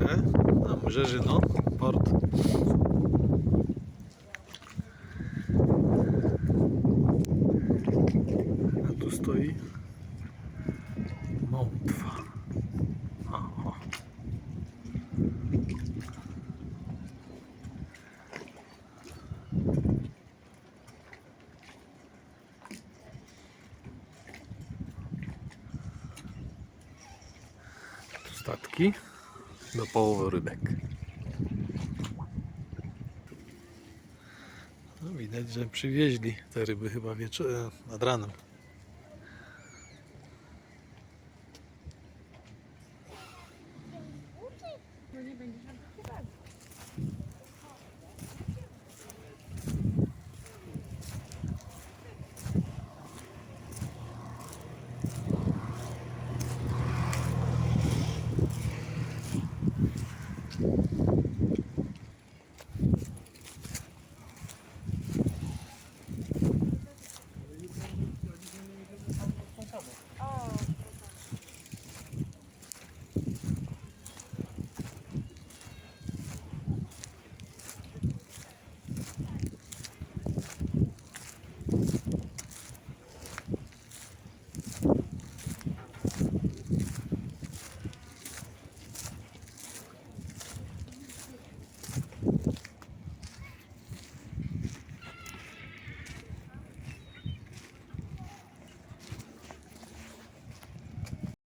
E? A Mrzeży, no, port. A tu stoi mątwa. Aha. Tu statki do połowy rybek. No, widać, że przywieźli te ryby chyba wieczorem, nad ranem. No nie będzie żadnych.